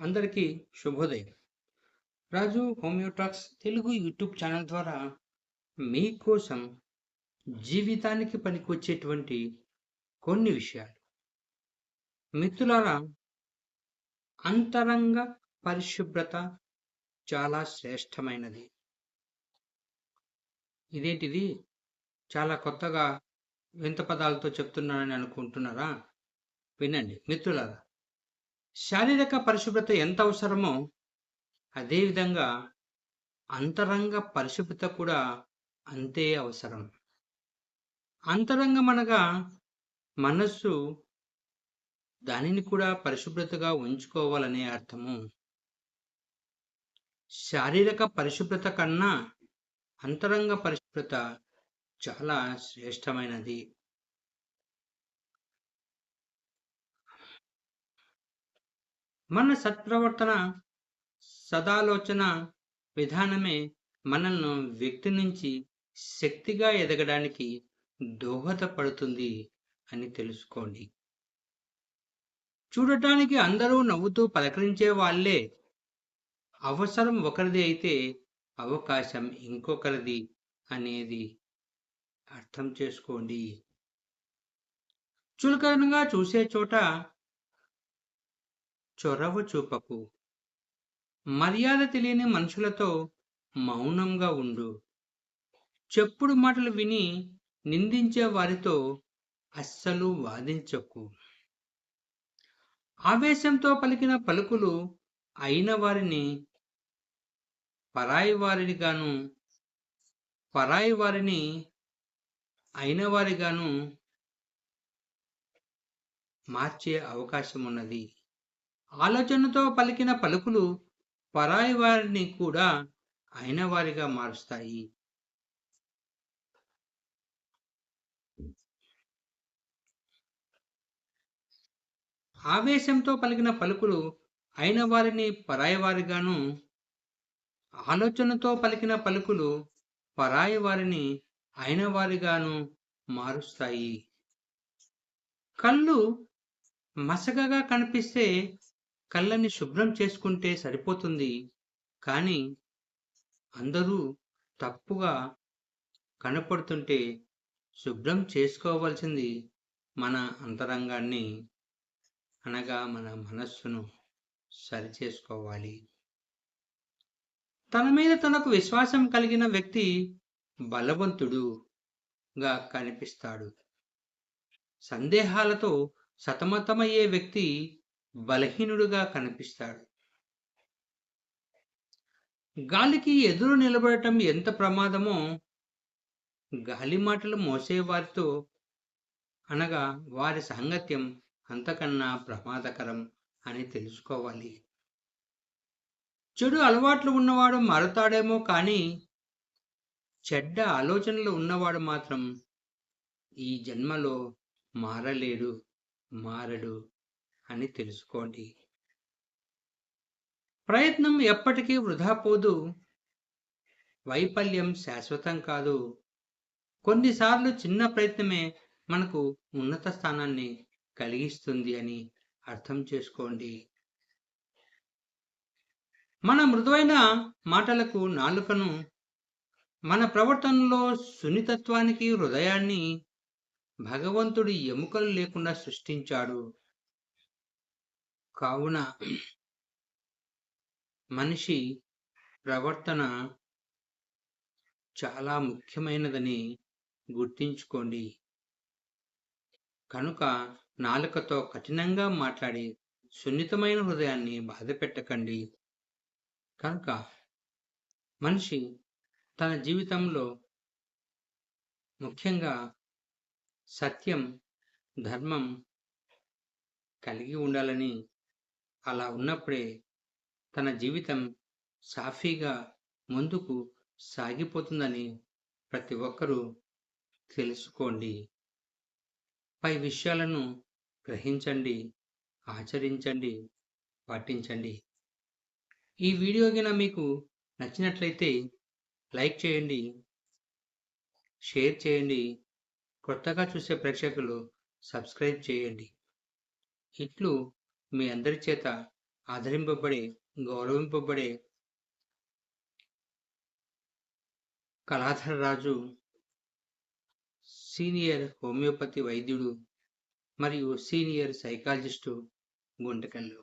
అందరికీ శుభోదయం. Raju Homeotalks Telugu YouTube channel ద్వారా మీకోసం జీవితానికి పనికొచ్చేటువంటి కొన్ని విషయాలు. మిత్రులారా అంతరంగ పరిశుభ్రత చాలా శ్రేష్టమైనది. ఇదేంటిది? చాలా కొత్తగా వింత పదాలతో చెప్తున్నానని అనుకుంటున్నారా? వినండి. మిత్రులారా శారీరక పరిశుభ్రత ఎంత అవసరమో అదేవిధంగా అంతరంగ పరిశుభ్రత కూడా అంతే అవసరం. అంతరంగం అనగా మనస్సు దానిని కూడా పరిశుభ్రతగా ఉంచుకోవాలనే అర్థము. శారీరక పరిశుభ్రత కన్నా అంతరంగ పరిశుభ్రత చాలా శ్రేష్టమైనది. మన సత్ప్రవర్తన సదాలోచన విధానమే మనల్ని వ్యక్తి నుంచి శక్తిగా ఎదగడానికి దోహదపడుతుంది అని తెలుసుకోండి. చూడటానికి అందరూ నవ్వుతూ పలకరించే వాళ్ళే అవసరం ఒకరిది అయితే అవకాశం ఇంకొకరిది అనేది అర్థం చేసుకోండి. చులకనగా చూసే చోట చొరవ చూపకు. మర్యాద తెలియని మనుషులతో మౌనంగా ఉండు. చెప్పుడు మాటలు విని నిందించే వారితో అస్సలు వాదించకు. ఆవేశంతో పలికిన పలుకులు అయిన వారిని పరాయి వారినిగాను పరాయి వారిని అయిన వారిగాను మార్చే అవకాశం ఉన్నది ఆలోచనతో పలికిన పలుకులు పరాయి వారిని కూడా అయిన వారిగా మారుస్తాయి. ఆవేశంతో పలికిన పలుకులు అయిన వారిని పరాయి వారిగాను ఆలోచనతో పలికిన పలుకులు పరాయి వారిని అయిన వారిగాను మారుస్తాయి. కళ్ళు మసకగా కనిపిస్తే కళ్ళని శుభ్రం చేసుకుంటే సరిపోతుంది. కానీ అందరూ తప్పుగా కనపడుతుంటే శుభ్రం చేసుకోవాల్సింది మన అంతరంగాన్ని అనగా మన మనస్సును సరిచేసుకోవాలి. తన మీద తనకు విశ్వాసం కలిగిన వ్యక్తి బలవంతుడుగా కనిపిస్తాడు. సందేహాలతో సతమతమయ్యే వ్యక్తి బలహీనుడుగా కనిపిస్తాడు. గాలికి ఎదురు నిలబడటం ఎంత ప్రమాదమో గాలి మాటలు మోసేవారితో అనగా వారి సాంగత్యం అంతకన్నా ప్రమాదకరం అని తెలుసుకోవాలి. చెడు అలవాట్లు ఉన్నవాడు మారుతాడేమో కానీ చెడ్డ ఆలోచనలు ఉన్నవాడు మాత్రం ఈ జన్మలో మారలేడు మారడు. అని తెలుసుకోండి. ప్రయత్నం ఎప్పటికీ వృధా పోదు. వైఫల్యం శాశ్వతం కాదు. కొన్నిసార్లు చిన్న ప్రయత్నమే మనకు ఉన్నత స్థానాన్ని కలిగిస్తుంది అని అర్థం చేసుకోండి. మన మృదువైన మాటలకు నాలుకను మన ప్రవర్తనలో సున్నితత్వానికి హృదయాన్ని భగవంతుడి ఎముకలు లేకుండా సృష్టించాడు. కావున మనిషి ప్రవర్తన చాలా ముఖ్యమైనదని గుర్తించుకోండి. కనుక నాలుకతో కఠినంగా మాట్లాడి సున్నితమైన హృదయాన్ని బాధ పెట్టకండి. కనుక మనిషి తన జీవితంలో ముఖ్యంగా సత్యం ధర్మం కలిగి ఉండాలని అలా ఉన్నప్పుడే తన జీవితం సాఫీగా ముందుకు సాగిపోతుందని ప్రతి ఒక్కరూ తెలుసుకోండి. పై విషయాలను గ్రహించండి ఆచరించండి పాటించండి. ఈ వీడియో గిన మీకు నచ్చినట్లయితే లైక్ చేయండి షేర్ చేయండి కొత్తగా చూసే ప్రేక్షకులు సబ్స్క్రైబ్ చేయండి. ఇట్లు మీ అందరి చేత ఆదరింపబడి గౌరవింపబడే కళాధర రాజు సీనియర్ హోమియోపతి వైద్యుడు మరియు సీనియర్ సైకాలజిస్టు గుంటకల్లు